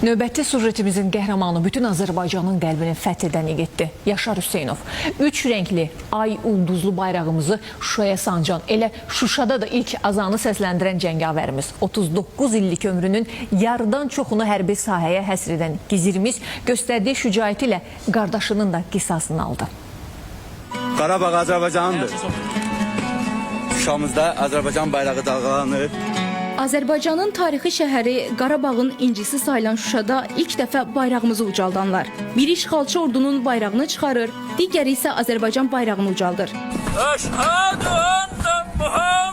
Növbəti sujetimizin qəhrəmanı bütün Azərbaycanın qəlbini fəth edən igiddir. Yaşar Hüseynov. Üç rəngli ay ulduzlu bayrağımızı Şuşaya sancan, elə Şuşada da ilk azanı səsləndirən cəngavərimiz. 39 illik ömrünün yarıdan çoxunu hərbi sahəyə həsr edən gizirimiz göstərdiyi şücaəti ilə qardaşının da qisasını aldı. Qarabağ Azərbaycandır. Şuşamızda Azərbaycan bayrağı dalğalanır. Azərbaycanın tarixi şəhəri Qarabağın incisi sayılan Şuşada ilk dəfə bayrağımızı ucaldanlar. Biri işğalçı ordunun bayrağını çıxarır, digəri isə Azərbaycan bayrağını ucaldır. Əşhədən Muhammed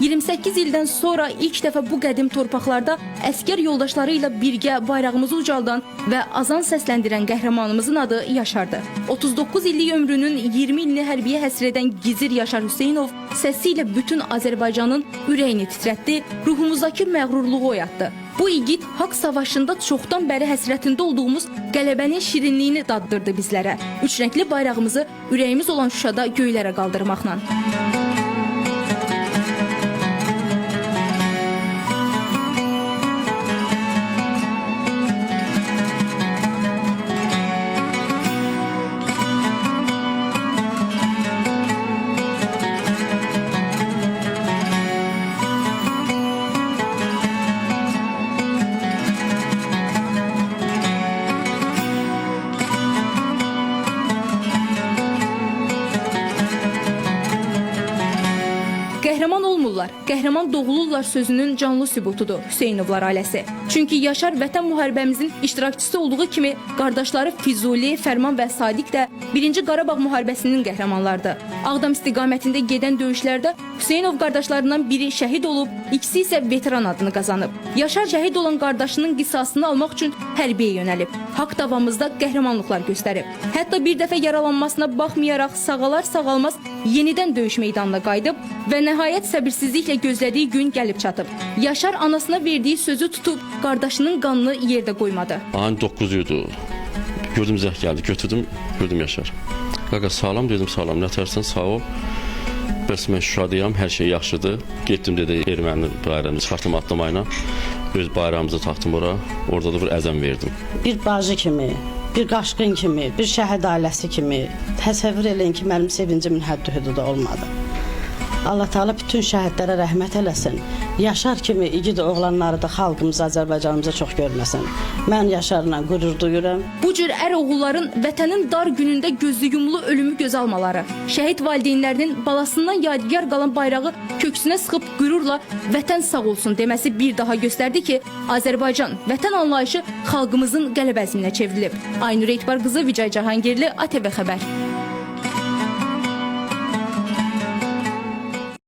28 ildən sonra ilk dəfə bu qədim torpaqlarda əskər yoldaşları ilə birgə bayrağımızı ucaldan və azan səsləndirən qəhrəmanımızın adı Yaşardır. 39 illik ömrünün 20 ilini hərbiyə həsr edən Gizir Yaşar Hüseynov səsi ilə bütün Azərbaycanın ürəyini titrətdi, ruhumuzdakı məğrurluğu oyatdı. Bu igid haqq savaşında çoxdan bəri həsrətində olduğumuz qələbənin şirinliyini daddırdı bizlərə. Üç rəngli bayrağımızı ürəyimiz olan Şuşada göylərə qaldırmaqla. Qəhrəman olmurlar, qəhrəman doğulurlar sözünün canlı sübutudur Hüseynovlar ailəsi. Çünki Yaşar vətən müharibəmizin iştirakçısı olduğu kimi qardaşları Füzuli, Fərman və Sadiq də 1-ci Qarabağ müharibəsinin qəhrəmanlarıdır. Ağdam istiqamətində gedən döyüşlərdə Hüseynov qardaşlarından biri şəhid olub, ikisi isə veteran adını qazanıb. Yaşar şəhid olan qardaşının qisasını almaq üçün hərbiyə yönəlib. Haqq davamızda qəhrəmanlıqlar göstərib. Hətta bir dəfə yaralanmasına baxmayaraq sağalar sağalmaz yenidən döyüş meydanına qayıdıb və nəhayət səbirsizliklə gözlədiyi gün gəlib çatıb. Yaşar anasına verdiyi sözü tutub qardaşının qanını yerdə qoymadı. Ayın 9 idi. Gördüm zəh gəldi, götürdüm, gördüm Yaşar. Qaqa sağlam dedim, sağlam. Nətərsən sağ ol. Bəs mən Şuşadayam, hər şey yaxşıdır. Getdim dedi erməni bayrağını çıxartdım atlamayla. Öz bayrağımızı taxdım ora. Orada da bir əzəm verdim. bir bacı kimi, bir qaşqın kimi, bir şəhid ailəsi kimi təsəvvür eləyin ki, mənim sevincimin həddi hüdudu olmadı. Allah Taala bütün şəhidlərə rəhmət eləsin. Yaşar kimi igid oğlanları da xalqımıza, Azərbaycanımıza çox görməsin. Mən Yaşarla qürur duyuram. Bu cür ər oğulların vətənin dar günündə gözü yumulu ölümü göz almaları, şəhid valideynlərinin balasından yadigar qalan bayrağı köksünə sıxıb qürurla vətən sağ olsun deməsi bir daha göstərdi ki, Azərbaycan vətən anlayışı xalqımızın qələbə əzminə çevrilib. Aynur Etibar qızı Vicay Cahangirli, ATV xəbər.